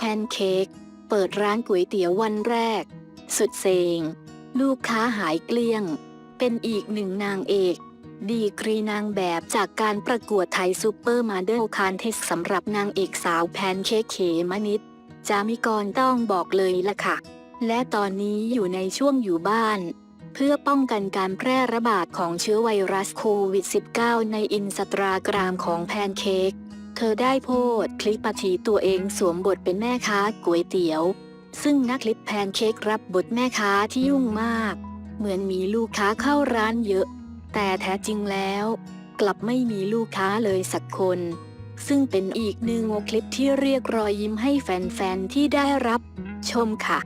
แพนเค้กเปิดร้านก๋วยเตี๋ยววันแรก สุดเซงลูกค้าหายเกลี้ยง เป็นอีกหนึ่งนางเอก ดีกรีนางแบบจากการประกวดไทยซูเปอร์มาเดลคานเทสสำหรับนางเอกสาวแพนเค้กเขมนิดจามิกรต้องบอกเลยล่ะค่ะ และตอนนี้อยู่ในช่วงอยู่บ้าน เพื่อป้องกันการแพร่ระบาดของเชื้อไวรัสโควิด -19 ในอินสตาแกรมของแพนเค้ก เธอได้โพสต์คลิปปฏิตัวเองสวมบทเป็นแม่ค้าก๋วยเตี๋ยว ซึ่งนักคลิปแพนเค้กรับบทแม่ค้าที่ยุ่งมาก เหมือนมีลูกค้าเข้าร้านเยอะ แต่แท้จริงแล้ว กลับไม่มีลูกค้าเลยสักคน ซึ่งเป็นอีกหนึ่งคลิปที่เรียกรอยยิ้มให้แฟนๆที่ได้รับ ชมค่ะ